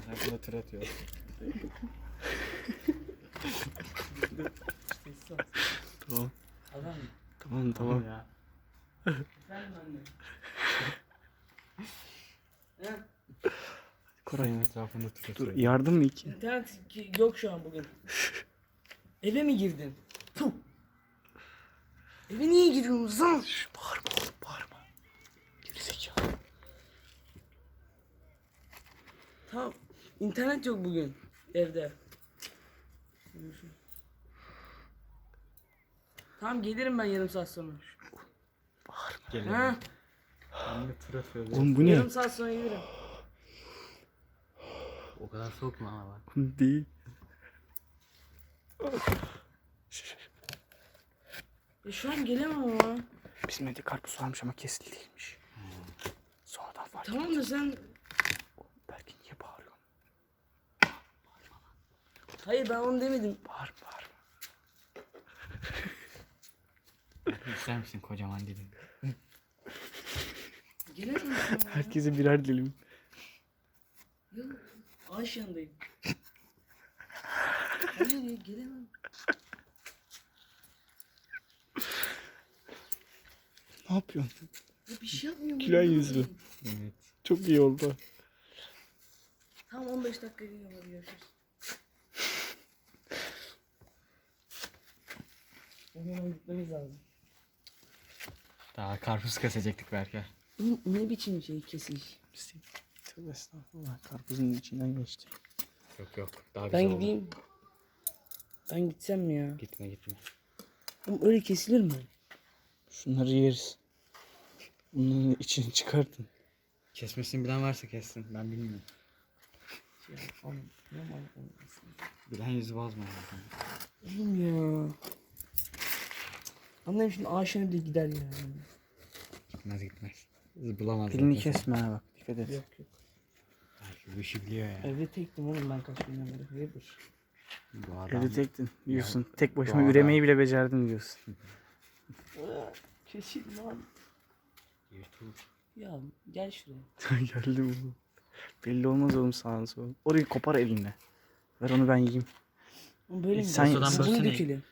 sayfada tır atıyor. Tamam. Adam. Tamam tamam. ya. Efendim anne. He? Koray. Sayın etrafında tır Dur atıyor. yardım mı iki? İnternet yok şu an bugün. Eve mi girdin? Puh. Eve niye giriyorsunuz lan bağırma oğlum bağırma. Gerizekalı. Tamam. İnternet yok bugün evde. Tamam gelirim ben yarım saat sonra. Geliyor. Ha? Tır atıyor. Oğlum bu ne? Yarım saat sonra gelirim. O kadar soğuk mu ama bak. Değil. E şu an gelemem ama. Bizim evde karpuz varmış ama kesili değilmiş. Sonradan fark ettim. Tamam da sen... Belki niye bağırıyorsun? Hayır ben onu demedim. Bağır bağır. İster misin kocaman şu an ya. Herkese birer dilim. Yok. Ağaç yanındayım. Hayır ya gelemem. Ne yapıyorsun? Ya bir şey yapmıyorum. Gülen ya. yüzlü. Evet. Çok iyi oldu. Tamam 15 dakika geliyorum hadi görüşürüz. Bugün gitmemiz lazım. Daha karpuz kesecektik belki. Bu ne biçim şey kesiş? Tövbe estağfurullah. Karpuzun içinden geçti. Yok yok. Daha güzel Ben oldu. gideyim. Ben gitsem mi ya? Gitme gitme. Oğlum öyle kesilir mi? Şunları yeriz. Bunların içini çıkartın. Kesmesini bilen varsa kessin. Ben bilmiyorum. Ya, oğlum, ne mal. Bilen yüzü bozma. Oğlum ya. Annem şimdi yanına bile gider ya. Gitmez gitmez. Bulamaz. Elini zaten. kesme ha bak. Dikkat et. Yok yok. Belki bu işi biliyor ya. Evde tektim oğlum ben kaç günden beri. Hayırdır? Bu adam. Evde tektin diyorsun. Tek başıma doğru. üremeyi bile becerdim diyorsun. Kesin lan. YouTube. Ya gel şuraya. Geldi bu. Belli olmaz oğlum sağın solun. Orayı kopar elinle. Ver onu ben yiyeyim. Böyle mi? Sen- Sen, bunu dökelim.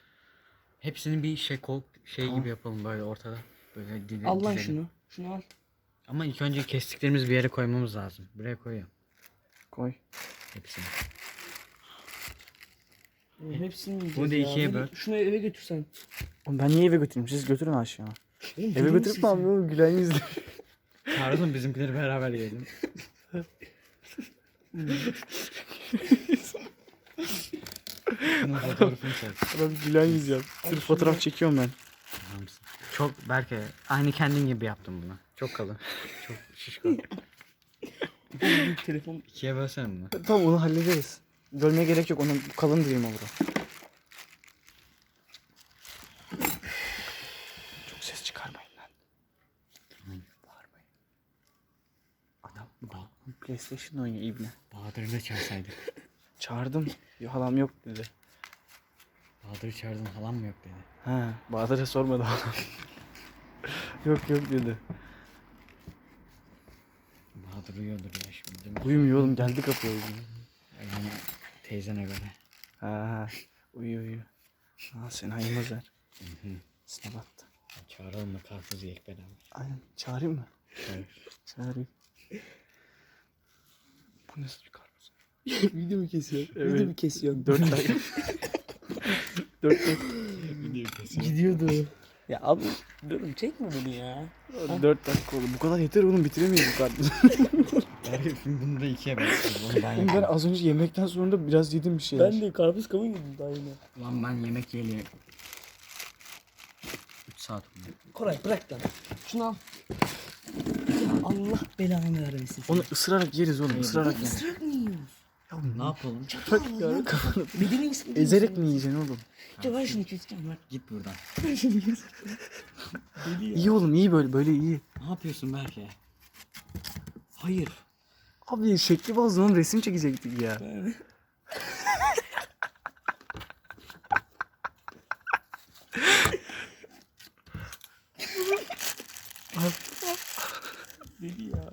Hepsini bir şey kol şey Tamam. gibi yapalım böyle ortada. Böyle dile, Al lan dizelim. şunu. Şunu al. Ama ilk önce kestiklerimizi bir yere koymamız lazım. Buraya koyuyorum. Koy. Hepsini. Oğlum hepsini yiyeceğiz Bunu da ya. ikiye Bunu- böl. Şunu eve götürsen. Oğlum ben niye eve götüreyim? Siz götürün aşağı. Eve götürüp ne yapayım oğlum? Gülen yüzlü. Çağıralım bizimkileri beraber yiyelim. Bunun fotoğrafını çek. Adam gülen yüz yap. Dur fotoğraf çekiyorum ben. Çok belki aynı kendin gibi yaptım bunu. Çok kalın. Çok şişko. Telefon. İkiye bölsene bunu. Tamam onu hallederiz. Bölmeye gerek yok. Onun kalın dilim olur o. Çok ses çıkarmayın lan. Bağırmayın. Adam bak PlayStation oynuyor ibne. Bahadır'ı da çağırsaydık. Çağırdım. Halam yok dedi. Bahadır'ı çağırdın halam mı yok dedi. Ha, Bahadır'a sormadı halam. yok yok dedi. Bahadır uyuyordur ya şimdi? Uyumuyor oğlum geldi kapıya. Yani teyzene göre. Ha. Uyuyor uyuyor. Ha sen hayırmaz ver. Sınav attı. Çağıralım mı karpuz yiyek beraber. Aynen. Çağırayım mı? Evet. Çağırayım. Bu nasıl bir karpuz? Video mu kesiyor? Evet. Video mu kesiyor? Dört dakika. Dört. Gidiyordu. Ya abi durun çekme bunu ya. Dört dakika oldu. Bu kadar yeter oğlum bitiremeyiz bu karpuzu. Belki bunu da ikiye. Bunu ben Oğlum ben yedim. az önce yemekten sonra da biraz yedim bir şeyler. Ben de karpuz kavun yedim daha yine. Lan ben yemek yiyeli 3 saat oldu. Koray bırak lan. Şunu al. Ya Allah belanı vermesin. Onu ısırarak yeriz oğlum ısırarak yeriz. Isırarak Ne yapalım? Bak ya kafanı. Bedeni misin? Ezerek mi yiyeceksin oğlum? Ya ben şunu keseceğim bak. Git buradan. İyi oğlum iyi böyle böyle iyi. Ne yapıyorsun belki? Hayır. Abi şekli bozdun oğlum resim çekecektik ya. Deli ya.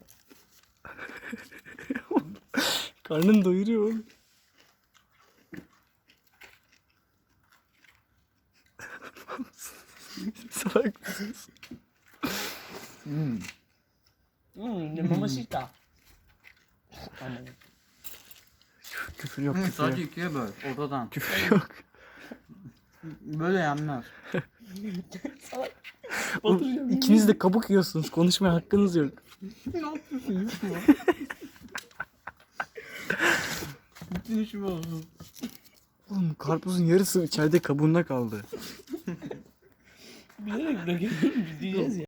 Karnın doyuruyor oğlum. Salak mısınız? Hmm, ne mamacita. Aman. Küfür yok Hı, küfür sadece yok. ikiye böl ortadan. Küfür yok. Böyle yenmez. Salak. Oğlum, ikiniz de kabuk yiyorsunuz. Konuşmaya hakkınız yok. ne yapıyorsun yapma. Bütün olsun. Oğlum karpuzun yarısı içeride kabuğunda kaldı. Bilerek bırakıyorum. Biz yiyeceğiz ya.